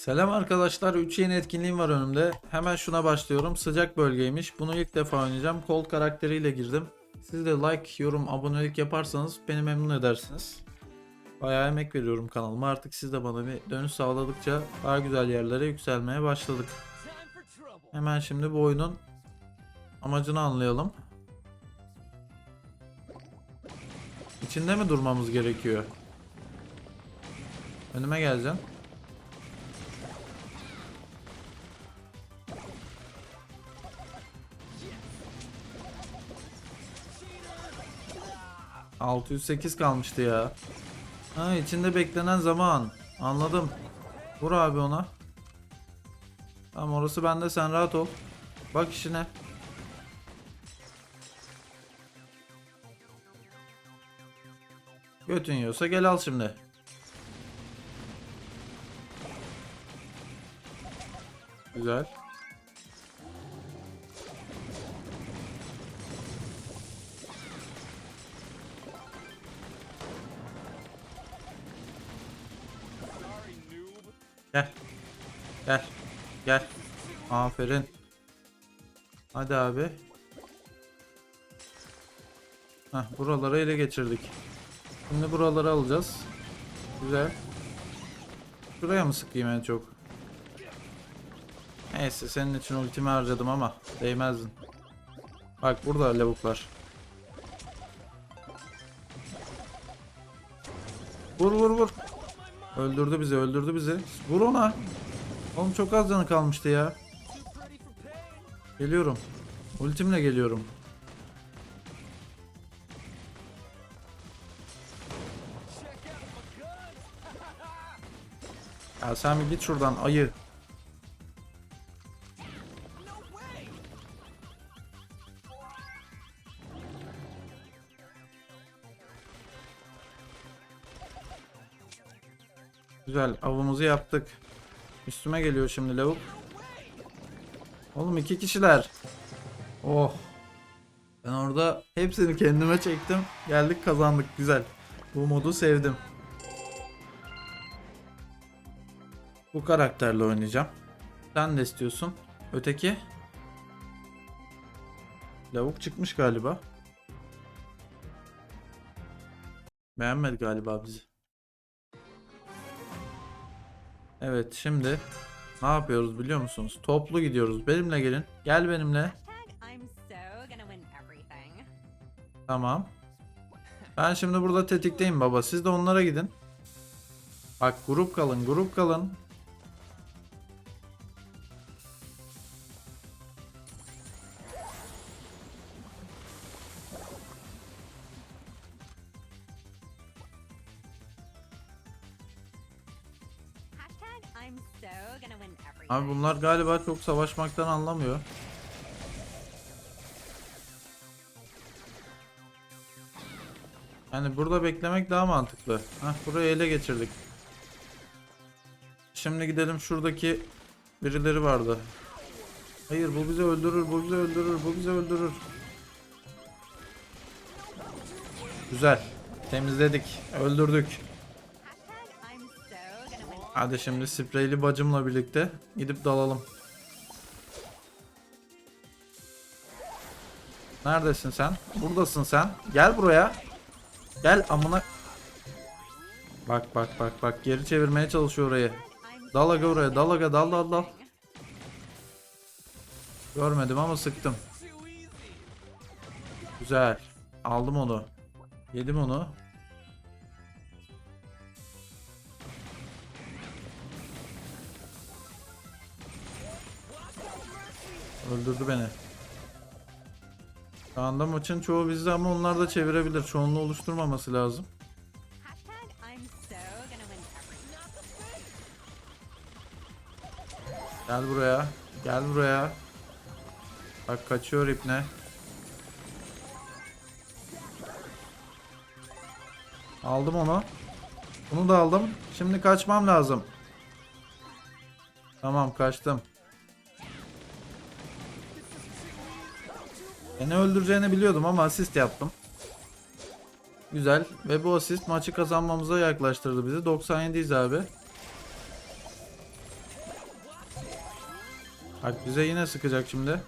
Selam arkadaşlar. 3 yeni etkinliğim var önümde. Hemen şuna başlıyorum. Sıcak bölgeymiş. Bunu ilk defa oynayacağım. Cold karakteriyle girdim. Siz de like, yorum, abonelik yaparsanız beni memnun edersiniz. Bayağı emek veriyorum kanalıma. Artık siz de bana bir dönüş sağladıkça daha güzel yerlere yükselmeye başladık. Hemen şimdi bu oyunun amacını anlayalım. İçinde mi durmamız gerekiyor? Önüme geleceksin. ...608 kalmıştı ya. Ha içinde beklenen zaman. Anladım. Vur abi ona. Tamam orası bende sen rahat ol. Bak işine. Götün yiyorsa gel al şimdi. Güzel. Gel. Gel. Aferin. Hadi abi. Heh, buraları ele geçirdik. Şimdi buraları alacağız. Güzel. Şuraya mı sıkayım en çok? Neyse senin için ultimi harcadım ama değmezdin. Bak burada lavuklar. Vur vur vur. Öldürdü bizi öldürdü bizi. Vur ona. Oğlum çok az canı kalmıştı ya. Geliyorum. Ultimle geliyorum. Ya sen bir git şuradan ayı. Güzel avımızı yaptık. Üstüme geliyor şimdi lavuk. Oğlum iki kişiler. Oh. Ben orada hepsini kendime çektim. Geldik kazandık güzel. Bu modu sevdim. Bu karakterle oynayacağım. Sen de istiyorsun. Öteki. Lavuk çıkmış galiba. Beğenmedi galiba bizi. Evet şimdi ne yapıyoruz biliyor musunuz? Toplu gidiyoruz. Benimle gelin. Gel benimle. Tamam. Ben şimdi burada tetikteyim baba. Siz de onlara gidin. Bak grup kalın, grup kalın. Abi bunlar galiba çok savaşmaktan anlamıyor. Yani burada beklemek daha mantıklı. Heh, burayı ele geçirdik. Şimdi gidelim şuradaki birileri vardı. Hayır bu bizi öldürür, bu bizi öldürür, bu bizi öldürür. Güzel. Temizledik, öldürdük. Hadi şimdi spreyli bacımla birlikte gidip dalalım. Neredesin sen? Buradasın sen. Gel buraya. Gel amına. Bak bak bak bak geri çevirmeye çalışıyor orayı. I'm Dal aga oraya dal aga dal dal dal. Görmedim ama sıktım. Güzel. Aldım onu. Yedim onu. Öldürdü beni. Şu anda maçın çoğu bizde ama onlar da çevirebilir. Çoğunluğu oluşturmaması lazım. Gel buraya. Gel buraya. Bak kaçıyor ipne. Aldım onu. Bunu da aldım. Şimdi kaçmam lazım. Tamam kaçtım. Beni öldüreceğini biliyordum ama asist yaptım. Güzel. Ve bu asist maçı kazanmamıza yaklaştırdı bizi. 97'yiz abi. Bak bize yine sıkacak şimdi.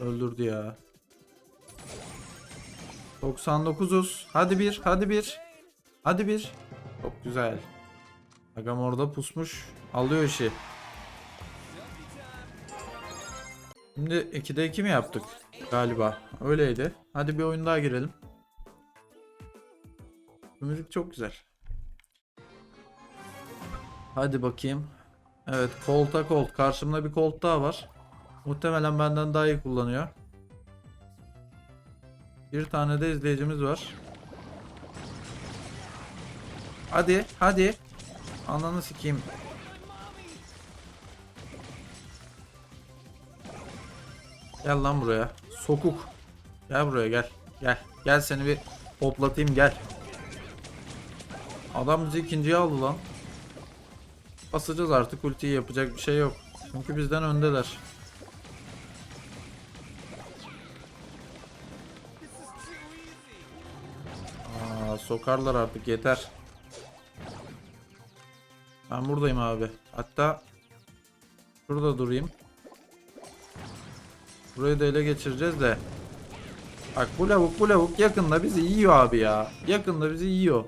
Öldürdü ya. 99'uz. Hadi bir, hadi bir. Hadi bir. Çok güzel. Agam orada pusmuş. Alıyor işi. Şimdi 2'de 2 mi yaptık? Galiba. Öyleydi. Hadi bir oyun daha girelim. Müzik çok güzel. Hadi bakayım. Evet kolta kolt. Karşımda bir kolt daha var. Muhtemelen benden daha iyi kullanıyor. Bir tane de izleyicimiz var. Hadi hadi. Ananı sikeyim. Gel lan buraya. Sokuk. Gel buraya gel. Gel. Gel seni bir hoplatayım gel. Adam bizi ikinciye aldı lan. Basacağız artık ultiyi yapacak bir şey yok. Çünkü bizden öndeler. Aa, sokarlar artık yeter. Ben buradayım abi. Hatta şurada durayım. Burayı da ele geçireceğiz de. Bak bu lavuk bu lavuk yakında bizi yiyor abi ya. Yakında bizi yiyor.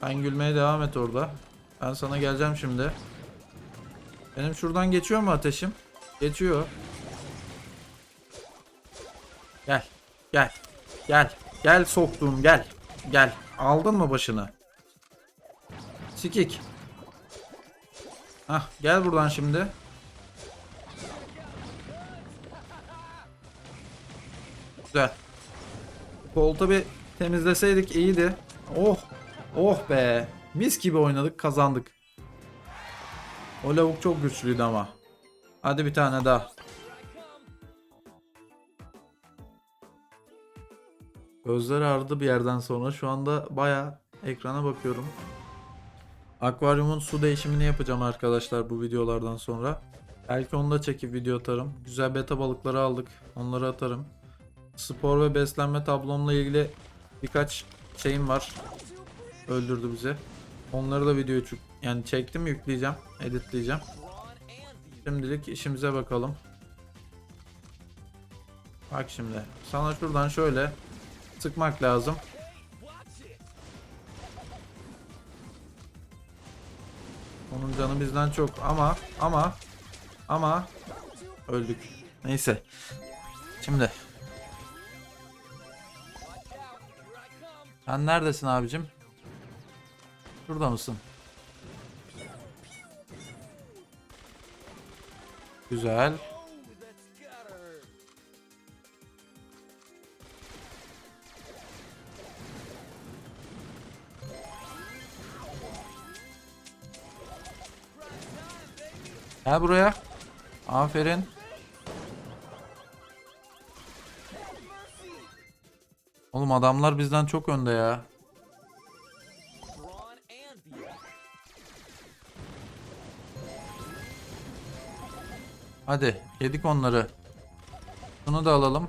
Sen gülmeye devam et orada. Ben sana geleceğim şimdi. Benim şuradan geçiyor mu ateşim? Geçiyor. Gel. Gel. Gel. Gel soktuğum gel. Gel. Aldın mı başını? Sikik. Hah gel buradan şimdi. Güzel. Koltuğu bir temizleseydik iyiydi. Oh. Oh be. Mis gibi oynadık kazandık. O lavuk çok güçlüydü ama. Hadi bir tane daha. Gözler ağrıdı bir yerden sonra. Şu anda baya ekrana bakıyorum. Akvaryumun su değişimini yapacağım arkadaşlar bu videolardan sonra. Belki onu da çekip video atarım. Güzel beta balıkları aldık. Onları atarım. Spor ve beslenme tablomla ilgili birkaç şeyim var. Öldürdü bizi. Onları da video yani çektim yükleyeceğim, editleyeceğim. Şimdilik işimize bakalım. Bak şimdi sana şuradan şöyle sıkmak lazım. Onun canı bizden çok ama ama ama öldük. Neyse. Şimdi Sen neredesin abicim? Şurada mısın? Güzel. Gel buraya. Aferin. Adamlar bizden çok önde ya. Hadi yedik onları. Bunu da alalım.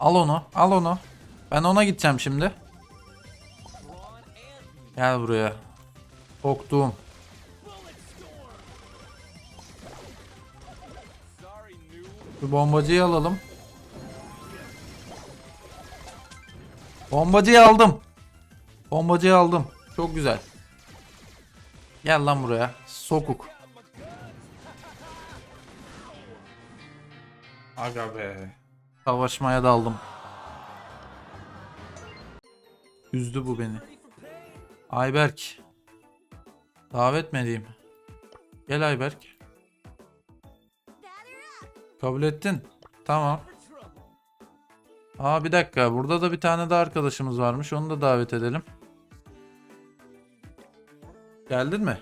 Al onu, al onu. Ben ona gideceğim şimdi. Gel buraya. Korktuğum. Şu bombacıyı alalım. Bombacıyı aldım. Bombacıyı aldım. Çok güzel. Gel lan buraya. Sokuk. Aga be. Savaşmaya daldım. Üzdü bu beni. Ayberk. Davet mi edeyim? Gel Ayberk. Kabul ettin. Tamam. Aa bir dakika. Burada da bir tane daha arkadaşımız varmış. Onu da davet edelim. Geldin mi?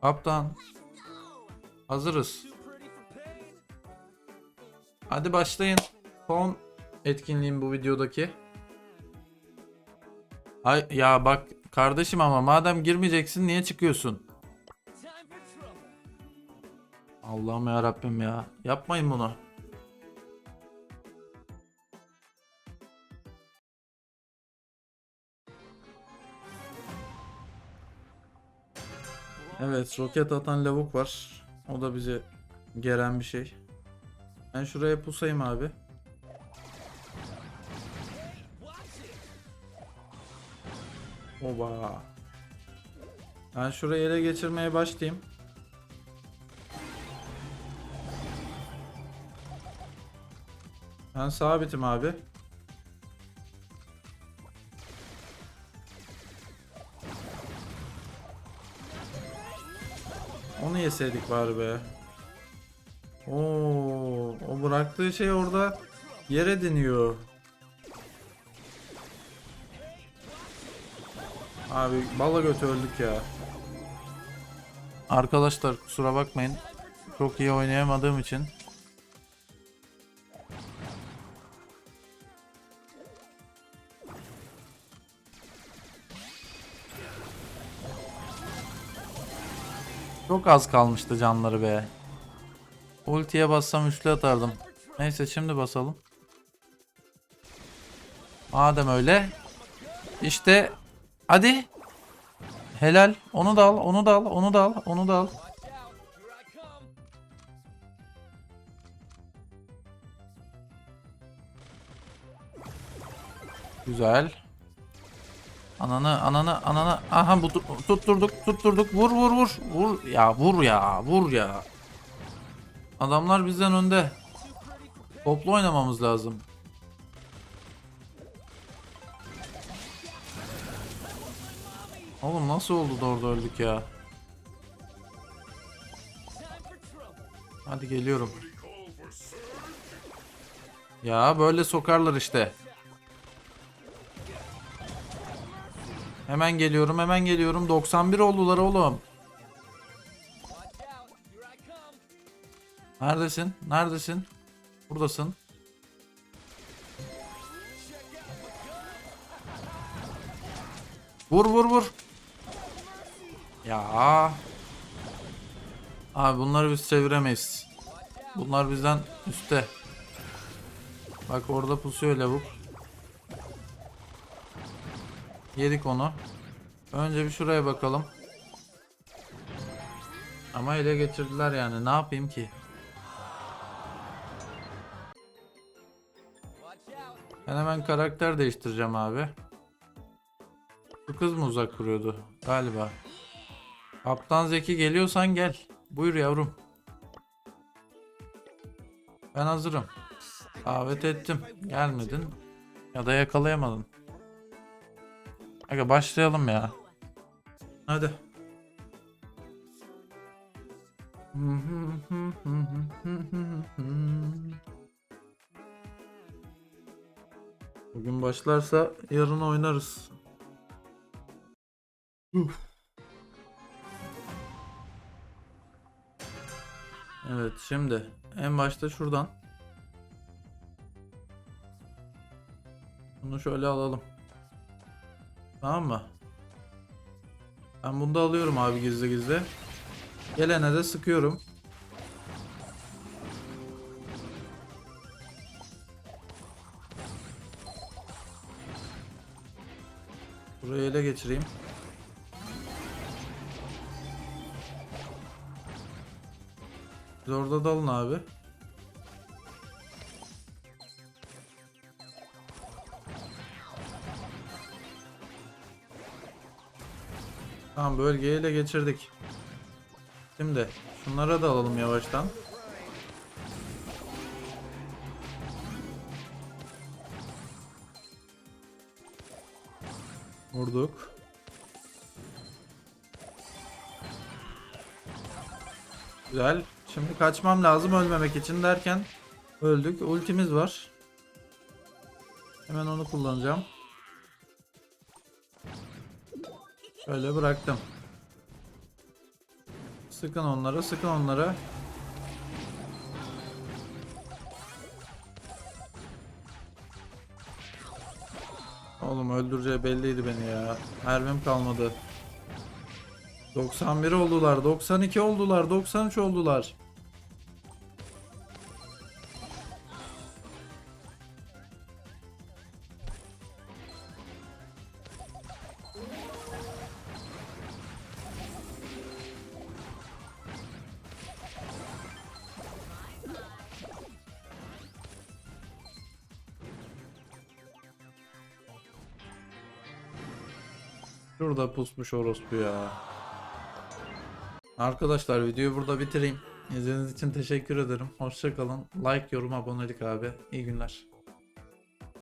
Kaptan. Hazırız. Hadi başlayın. Son etkinliğim bu videodaki. Ay ya bak kardeşim ama madem girmeyeceksin niye çıkıyorsun? Allah'ım ya Rabbim ya. Yapmayın bunu. Evet, roket atan lavuk var. O da bize gelen bir şey. Ben şuraya pusayım abi. Oba. Ben şurayı ele geçirmeye başlayayım. Ben sabitim abi. Onu yeseydik bari be. Oo, o bıraktığı şey orada yere diniyor. Abi bala götü öldük ya. Arkadaşlar kusura bakmayın. Çok iyi oynayamadığım için. Çok az kalmıştı canları be. Ultiye bassam üçlü atardım. Neyse şimdi basalım. Madem öyle. İşte hadi. Helal. Onu da al, onu da al, onu da al, onu da al. Güzel. Ananı, ananı, ananı. Aha bu tutturduk, tutturduk. Vur, vur, vur. Vur ya, vur ya, vur ya. Adamlar bizden önde. Toplu oynamamız lazım. Oğlum nasıl oldu da orada öldük ya? Hadi geliyorum. Ya böyle sokarlar işte. Hemen geliyorum, hemen geliyorum. 91 oldular oğlum. Neredesin? Neredesin? Buradasın. Vur vur vur. Ya. Abi bunları biz çeviremeyiz. Bunlar bizden üstte. Bak orada pusuyor lavuk. Yedik onu. Önce bir şuraya bakalım. Ama ele geçirdiler yani. Ne yapayım ki? Ben hemen karakter değiştireceğim abi. Bu kız mı uzak kuruyordu? Galiba. Kaptan Zeki geliyorsan gel. Buyur yavrum. Ben hazırım. Davet ettim. Gelmedin. Ya da yakalayamadın. Aga başlayalım ya. Hadi. Bugün başlarsa yarın oynarız. Uf. Evet şimdi en başta şuradan. Bunu şöyle alalım. Tamam mı? Ben bunu da alıyorum abi gizli gizli. Gelene de sıkıyorum. Burayı ele geçireyim. Siz orada dalın abi. Tamam bölgeyi ele geçirdik. Şimdi şunlara da alalım yavaştan. Vurduk. Güzel. Şimdi kaçmam lazım ölmemek için derken öldük. Ultimiz var. Hemen onu kullanacağım. Şöyle bıraktım. Sıkın onlara, sıkın onlara. Oğlum öldüreceği belliydi beni ya. Mermim kalmadı. 91 oldular, 92 oldular, 93 oldular. Şurada pusmuş orospu ya. Arkadaşlar videoyu burada bitireyim. İzlediğiniz için teşekkür ederim. Hoşçakalın. Like, yorum, abonelik abi. İyi günler.